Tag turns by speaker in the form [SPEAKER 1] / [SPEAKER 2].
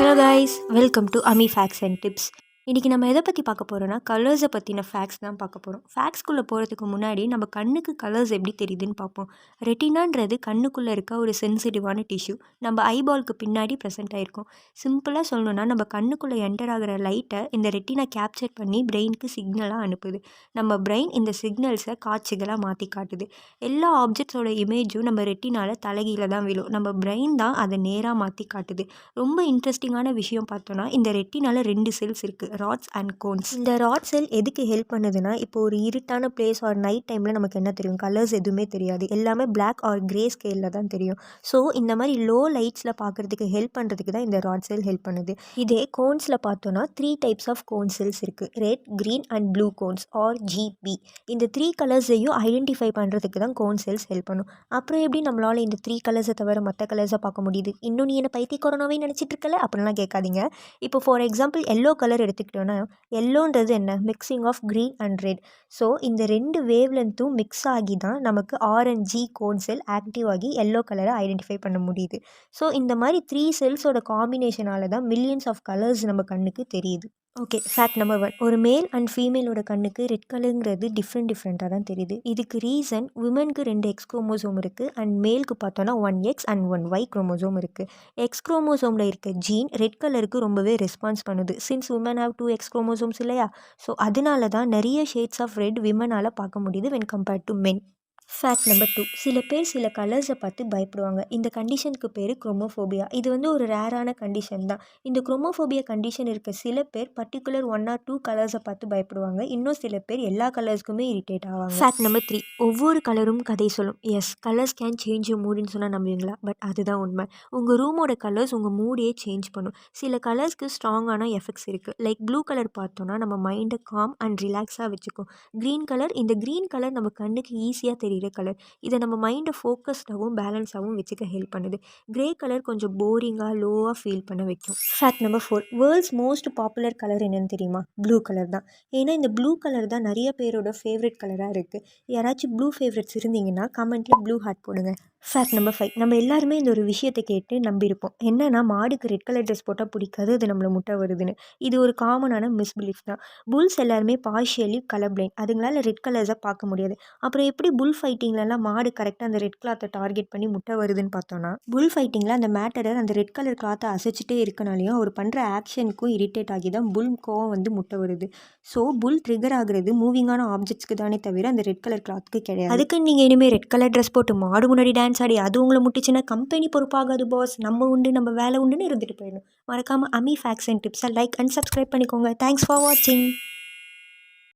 [SPEAKER 1] Hello guys, welcome to Ami Facts and Tips. இன்றைக்கி நம்ம எதை பற்றி பார்க்க போகிறோன்னா கலர்ஸை பற்றின ஃபேக்ஸ் தான் பார்க்க போகிறோம் ஃபேக்ஸ்குள்ளே போகிறதுக்கு முன்னாடி நம்ம கண்ணுக்கு கலர்ஸ் எப்படி தெரியுதுன்னு பார்ப்போம் ரெட்டினான்றது கண்ணுக்குள்ளே இருக்க ஒரு சென்சிட்டிவான டிஷ்யூ நம்ம ஐபால்க்கு பின்னாடி ப்ரெசென்ட் ஆகிருக்கும் சிம்பிளாக சொல்லணுன்னா நம்ம கண்ணுக்குள்ளே என்டர் ஆகிற லைட்டை இந்த ரெட்டினா கேப்சர் பண்ணி பிரெயினுக்கு சிக்னலாக அனுப்புது நம்ம பிரெயின் இந்த சிக்னல்ஸை காட்சிகளாக மாற்றி காட்டுது எல்லா ஆப்ஜெக்ட்ஸோட இமேஜும் நம்ம ரெட்டினால் தலைகீழ தான் விழும் நம்ம பிரெயின் தான் அதை நேராக மாற்றி காட்டுது ரொம்ப இன்ட்ரெஸ்டிங்கான விஷயம் பார்த்தோன்னா இந்த ரெட்டினால் ரெண்டு செல்ஸ் இருக்குது ராட்ஸ் அண்ட் கோன்ஸ் இந்த ராட்ஸ் செல் எதுக்கு ஹெல்ப் பண்ணுதுன்னா இப்போ ஒரு இருட்டான பிளேஸ் ஆர் நைட் டைமில் நமக்கு என்ன தெரியும் கலர்ஸ் எதுவுமே தெரியாது எல்லாமே பிளாக் ஆர் கிரே ஸ்கேலில் தான் தெரியும் ஸோ இந்த மாதிரி லோ லைட்ஸில் பார்க்குறதுக்கு ஹெல்ப் பண்ணுறதுக்கு தான் இந்த ராட் செல் ஹெல்ப் பண்ணுது இதே கோன்ஸில் பார்த்தோன்னா three types of cone cells இருக்குது red green and blue cones R G B இந்த த்ரீ கலர்ஸையும் ஐடென்டிஃபை பண்ணுறதுக்கு தான் கோன் செல்ஸ் ஹெல்ப் பண்ணும் அப்புறம் எப்படி நம்மளால் இந்த த்ரீ கலர்ஸை தவிர மற்ற கலர்ஸை பார்க்க முடியுது இன்னும் நீ என்னை பைத்தி கொரோனாவே நினச்சிட்டு இருக்கல அப்படின்லாம் கேட்காதீங்க இப்போ ஃபார் எக்ஸாம்பிள் எல்லோ கலர் எடுத்து எடுத்துக்கிட்டோன்னா எல்லோன்றது என்ன mixing of green and red so இந்த ரெண்டு வேவ்லென்த்தும் மிக்ஸ் ஆகி தான் நமக்கு ஆரஞ்சு கோன் செல் ஆக்டிவ் ஆகி எல்லோ கலரை ஐடென்டிஃபை பண்ண முடியுது ஸோ இந்த மாதிரி த்ரீ செல்ஸோட காம்பினேஷனால் தான் மில்லியன்ஸ் ஆஃப் கலர்ஸ் நம்ம கண்ணுக்கு தெரியுது ஓகே ஃபேக்ட் நம்பர் ஒன் ஒரு மேல் அண்ட் ஃபீமேலோட கண்ணுக்கு ரெட் கலருங்கிறது டிஃப்ரெண்ட் டிஃப்ரெண்ட்டாக தான் தெரியுது இதுக்கு ரீசன் உமனுக்கு ரெண்டு எக்ஸ் குரோமோசோம் இருக்குது அண்ட் மேலுக்கு பார்த்தோன்னா one X and one Y chromosome இருக்குது எக்ஸ் குரோமோசோமில் இருக்க ஜீன் ரெட் கலருக்கு ரொம்பவே ரெஸ்பான்ஸ் பண்ணுது since women have two X chromosomes இல்லையா ஸோ அதனால தான் நிறைய ஷேட்ஸ் ஆஃப் ரெட் விமனால் பார்க்க முடியுது when compared to men fact number two சில பேர் சில கலர்ஸை பார்த்து பயப்படுவாங்க இந்த கண்டிஷனுக்கு பேர் குரோமோஃபோபியா இது வந்து ஒரு ரேரான கண்டிஷன் தான் இந்த குரோமோஃபோபியா கண்டிஷன் இருக்க சில பேர் பர்டிகுலர் ஒன் ஆர் டூ கலர்ஸை பார்த்து பயப்படுவாங்க இன்னும் சில பேர் எல்லா கலர்ஸ்க்குமே இரிட்டேட் ஆவாங்க ஃபேக்ட் நம்பர் த்ரீ ஒவ்வொரு கலரும் கதை சொல்லும் எஸ் கலர்ஸ் கேன் சேஞ்ச் மூடுன்னு சொன்னால் நம்புவீங்களா பட் அதுதான் உண்மை உங்கள் ரூமோட கலர்ஸ் உங்கள் மூடையே சேஞ்ச் பண்ணும் சில கலர்ஸ்க்கு ஸ்ட்ராங்கான எஃபெக்ட்ஸ் இருக்குது லைக் ப்ளூ கலர் பார்த்தோன்னா நம்ம மைண்டை காம் அண்ட் ரிலாக்ஸாக வச்சுக்கும் க்ரீன் கலர் இந்த க்ரீன் கலர் நம்ம கண்ணுக்கு ஈஸியாக தெரியும் நீல கலர் இதை நம்ம மைண்டை ஃபோக்கஸ்டாகவும் பேலன்ஸாகவும் வச்சுக்க ஹெல்ப் பண்ணுது க்ரே கலர் கொஞ்சம் போரிங்காக லோவாக ஃபீல் பண்ண வைக்கும் fact number four world's most popular colour என்னென்னு தெரியுமா ப்ளூ கலர் தான் ஏன்னா இந்த ப்ளூ கலர் தான் நிறைய பேரோட ஃபேவரட் கலராக இருக்குது யாராச்சும் ப்ளூ ஃபேவரட்ஸ் இருந்தீங்கன்னா கமெண்ட்டில் ப்ளூ ஹார்ட் போடுங்க ஃபேக்ட் நம்பர் ஃபைவ் நம்ம எல்லாருமே இந்த ஒரு விஷயத்தை கேட்டு நம்பியிருப்போம் என்னென்னா மாடுக்கு ரெட் கலர் ட்ரெஸ் போட்டால் பிடிக்காது அது நம்மளை முட்டை வருதுன்னு இது ஒரு காமனான மிஸ்பிலீஃப் தான் புல்ஸ் எல்லாருமே பார்ஷியலி கலர் பிளைண்ட் அதுங்களால் ரெட் கலர்ஸாக பார்க்க முடியாது அப்புறம் எப்படி புல் ஃபைட்டிங்லலாம் மாடு கரெக்டாக அந்த ரெட் கிளாத்தை டார்கெட் பண்ணி முட்டை வருதுன்னு பார்த்தோன்னா புல் ஃபைட்டிங்கில் அந்த மேட்டரர் அந்த ரெட் கலர் கிளாத்தை அசைச்சிட்டே இருக்கனாலையும் அவர் பண்ணுற ஆக்ஷனுக்கும் இரிட்டேட் ஆகி தான் புல் கோவம் வந்து முட்டை வருது ஸோ புல் ட்ரிகர் ஆகுறது மூவிங்கான ஆப்ஜெக்ட்ஸ்க்கு தானே தவிர அந்த ரெட் கலர் கிளாத்துக்கு கிடையாது அதுக்கு நீங்கள் இனிமேல் ரெட் கலர் ட்ரெஸ் போட்டு மாடு முன்னாடி டான்ஸ் ஆடி அது உங்களை முட்டிச்சுன்னா கம்பெனி பொறுப்பாகாது பாஸ் நம்ம உண்டு நம்ம வேலை உண்டுன்னு இருந்துட்டு போயிடணும் மறக்காமல் அமி ஃபேக்ஸ் அண்ட் டிப்ஸை லைக் அண்ட் சப்ஸ்கிரைப் பண்ணிக்கோங்க தேங்க்ஸ் ஃபார் வாட்சிங்